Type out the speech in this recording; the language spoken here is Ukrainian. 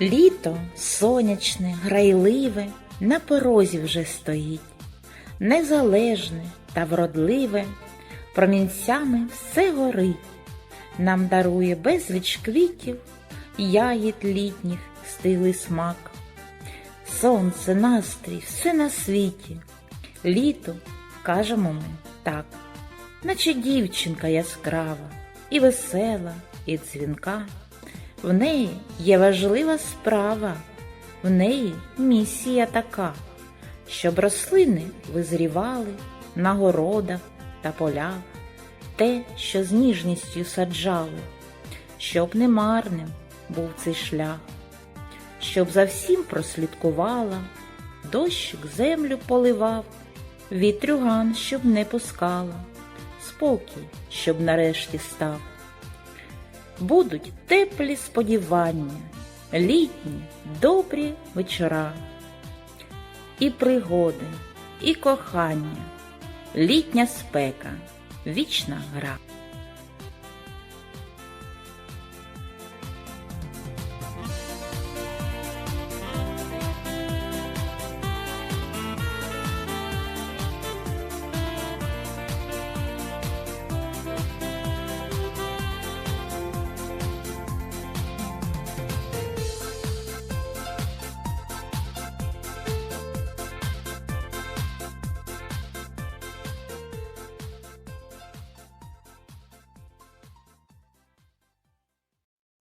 Літо сонячне, грайливе на порозі вже стоїть, незалежне та вродливе, промінцями все горить, нам дарує безліч квітів, ягід літніх стилий смак. Сонце, настрій, все на світі. Літо кажемо ми так, наче дівчинка яскрава, і весела, і дзвінка. В неї є важлива справа, в неї місія така, щоб рослини визрівали на городах та полях, те, що з ніжністю саджали, щоб не марним був цей шлях, щоб за всім прослідкувала, дощик землю поливав, вітрюган, щоб не пускала, спокій, щоб нарешті став. Будуть теплі сподівання, літні добрі вечора, і пригоди, і кохання, літня спека, вічна гра.